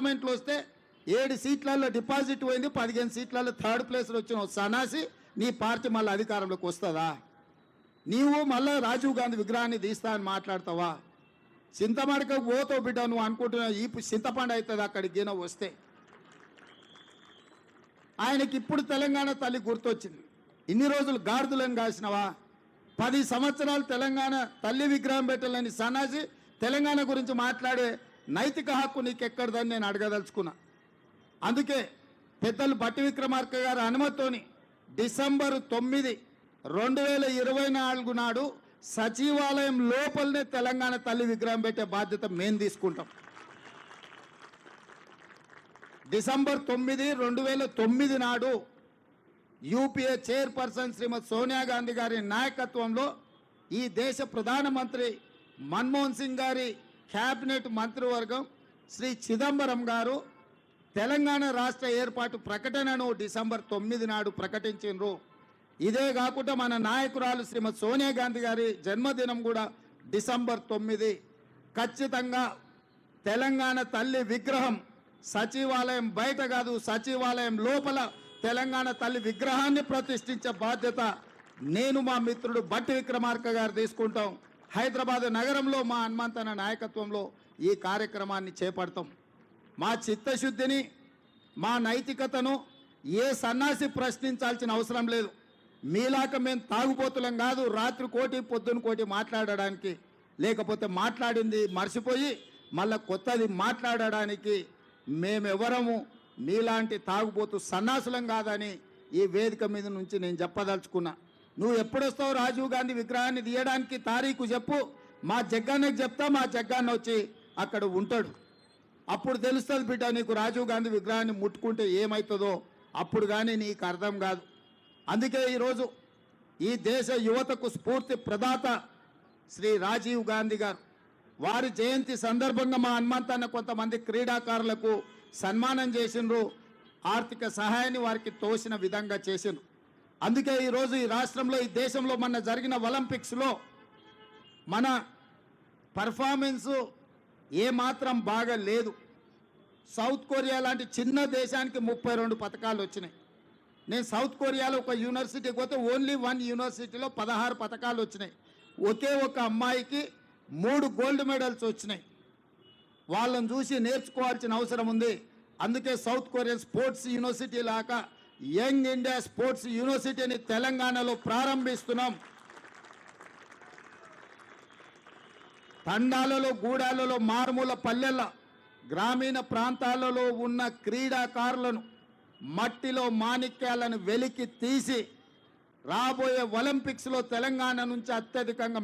పార్లమెంట్లో వస్తే ఏడు సీట్లలో డిపాజిట్ పోయింది పదిహేను సీట్లలో థర్డ్ ప్లేస్లో వచ్చిన సనాసి నీ పార్టీ మళ్ళీ అధికారంలోకి వస్తుందా? నీవు మళ్ళీ రాజీవ్ గాంధీ విగ్రహాన్ని తీస్తా అని మాట్లాడతావా? చింతమడక పోతో బిడ్డ నువ్వు అనుకుంటున్నావు ఈ చింతపండు అవుతుంది అక్కడికి గిన వస్తే. ఆయనకి ఇప్పుడు తెలంగాణ తల్లి గుర్తొచ్చింది. ఇన్ని రోజులు గాడిదలను కాసినవా? పది సంవత్సరాలు తెలంగాణ తల్లి విగ్రహం పెట్టలేని సన్నాసి తెలంగాణ గురించి మాట్లాడే నైతిక హక్కు నీకు ఎక్కడదని నేను అడగదలుచుకున్నా. అందుకే పెద్దలు భట్టి విక్రమార్క గారి అనుమతితోని డిసెంబర్ తొమ్మిది రెండు వేల ఇరవై నాలుగు నాడు సచివాలయం లోపలనే తెలంగాణ తల్లి విగ్రహం పెట్టే బాధ్యత మేము తీసుకుంటాం. డిసెంబర్ తొమ్మిది రెండు వేల తొమ్మిది నాడు యూపీఏ చైర్పర్సన్ శ్రీమతి సోనియా గాంధీ గారి నాయకత్వంలో ఈ దేశ ప్రధానమంత్రి మన్మోహన్ సింగ్ గారి క్యాబినెట్ మంత్రివర్గం శ్రీ చిదంబరం గారు తెలంగాణ రాష్ట్ర ఏర్పాటు ప్రకటనను డిసెంబర్ తొమ్మిది నాడు ప్రకటించారు ఇదే కాకుండా మన నాయకురాలు శ్రీమతి సోనియా గాంధీ గారి జన్మదినం కూడా డిసెంబర్ తొమ్మిది. ఖచ్చితంగా తెలంగాణ తల్లి విగ్రహం సచివాలయం బయట కాదు సచివాలయం లోపల తెలంగాణ తల్లి విగ్రహాన్ని ప్రతిష్ఠించే బాధ్యత నేను మా మిత్రుడు బట్టి విక్రమార్క గారు తీసుకుంటాం. హైదరాబాద్ నగరంలో మా హనుమంతన నాయకత్వంలో ఈ కార్యక్రమాన్ని చేపడతాం. మా చిత్తశుద్ధిని మా నైతికతను ఏ సన్నాసి ప్రశ్నించాల్సిన అవసరం లేదు. మీలాక మేము తాగుబోతులం కాదు రాత్రి కోటి పొద్దున కోటి మాట్లాడడానికి. లేకపోతే మాట్లాడింది మర్చిపోయి మళ్ళా కొత్తది మాట్లాడడానికి మేమెవరము మీలాంటి తాగుబోతు సన్నాసులం కాదని ఈ వేదిక మీద నుంచి నేను చెప్పదలుచుకున్నా. నువ్వు ఎప్పుడొస్తావు రాజీవ్ గాంధీ విగ్రహాన్ని తీయడానికి తారీఖు చెప్పు. మా జగ్గాన్నకి చెప్తా మా జగ్గాన్న వచ్చి అక్కడ ఉంటాడు. అప్పుడు తెలుస్తుంది బిడ్డ నీకు రాజీవ్ గాంధీ విగ్రహాన్ని ముట్టుకుంటే ఏమవుతుందో అప్పుడు కానీ నీకు అర్థం కాదు. అందుకే ఈరోజు ఈ దేశ యువతకు స్ఫూర్తి ప్రదాత శ్రీ రాజీవ్ గాంధీ గారు. వారి జయంతి సందర్భంగా మా హనుమంతన్న కొంతమంది క్రీడాకారులకు సన్మానం చేసిండ్రు. ఆర్థిక సహాయాన్ని వారికి తోసిన విధంగా చేసిండ్రు. అందుకే ఈరోజు ఈ రాష్ట్రంలో ఈ దేశంలో మొన్న జరిగిన ఒలింపిక్స్లో మన పర్ఫార్మెన్సు ఏమాత్రం బాగా లేదు సౌత్ కొరియా లాంటి చిన్న దేశానికి ముప్పై రెండు పథకాలు వచ్చినాయి. నేను సౌత్ కొరియాలో ఒక యూనివర్సిటీకి పోతే ఓన్లీ వన్ యూనివర్సిటీలో పదహారు పథకాలు వచ్చినాయి. ఒకే ఒక అమ్మాయికి మూడు గోల్డ్ మెడల్స్ వచ్చినాయి. వాళ్ళని చూసి నేర్చుకోవాల్సిన అవసరం ఉంది. అందుకే సౌత్ కొరియన్ స్పోర్ట్స్ యూనివర్సిటీ లాగా యంగ్ ఇండియా స్పోర్ట్స్ యూనివర్సిటీని తెలంగాణలో ప్రారంభిస్తున్నాం. తండాలలో గూడాలలో మారుమూల పల్లెల గ్రామీణ ప్రాంతాలలో ఉన్న క్రీడాకారులను మట్టిలో మాణిక్యాలను వెలికి తీసి రాబోయే ఒలింపిక్స్లో తెలంగాణ నుంచి అత్యధికంగా